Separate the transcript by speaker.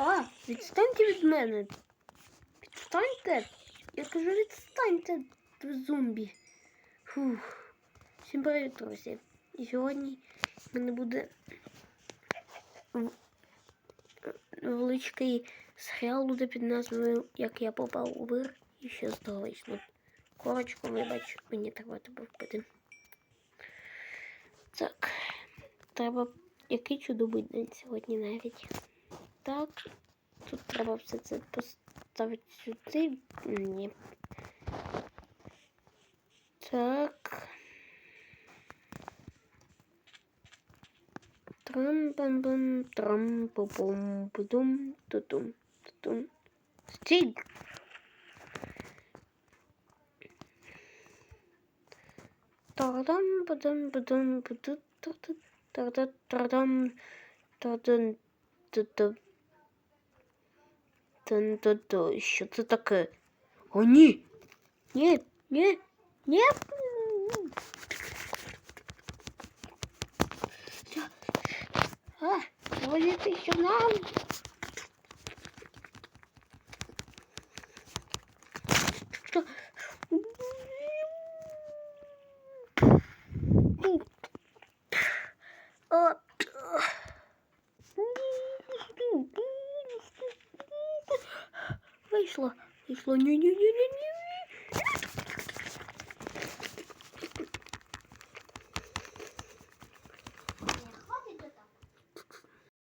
Speaker 1: А, відстаньте від мене. Відстаньте. Я кажу, відстаньте, зомбі. Фух. Всім привіт, друзі. І сьогодні в мене буде в- невеличкий серіал буде під назвою Як я попав у вир і ще. Ну, корочку, вибач, мені треба тебе вбити. Так. Треба. Який чудовий день сьогодні навіть. Так. Тут треба все це поставити сюди. Ні. Так. трам пам пам трам пу пум пудум тутум тутум Стій! Тардам падам падам паду тарда тарда тардам тардан туту тун туту Що це таке? О, ні! Ні, ні, ні! А, валити сюди. Що? Вийшло, вийшло. Ні-ні-ні-ні-ні.